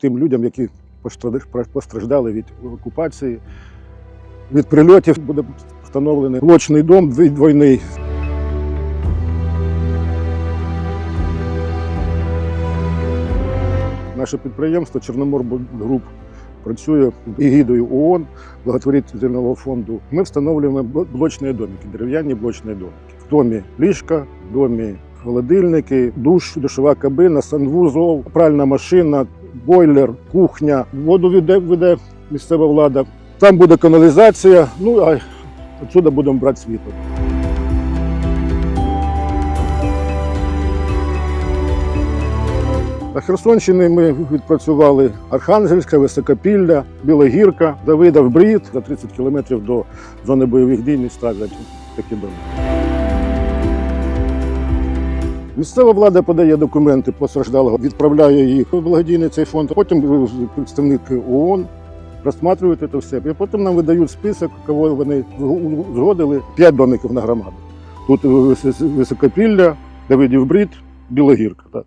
тим людям, які постраждали від окупації, від прильотів. Буде встановлений блочний дом двойний. Наше підприємство Чорноморбудгруп працює егідою ООН, благотворительного фонду. Ми встановлюємо бл- блочні домики, дерев'яні блочні домики. В домі ліжка, в домі холодильники, душ, душова кабина, санвузол, пральна машина, бойлер, кухня. Воду веде, веде місцева влада. Там буде каналізація. Ну а відсюди будемо брати світло. На Херсонщині ми відпрацювали Архангельська, Високопілля, Білогірка, Давидов Брід за 30 кілометрів до зони бойових дій ставлять такі доми. Місцева влада подає документи постраждалого, відправляє їх в благодійний цей фонд. Потім представник ООН розсматривають це все. І потім нам видають список, кого вони згодили. П'ять домиків на громаду. Тут Високопілля, Давидів Брід, Білогірка. Так.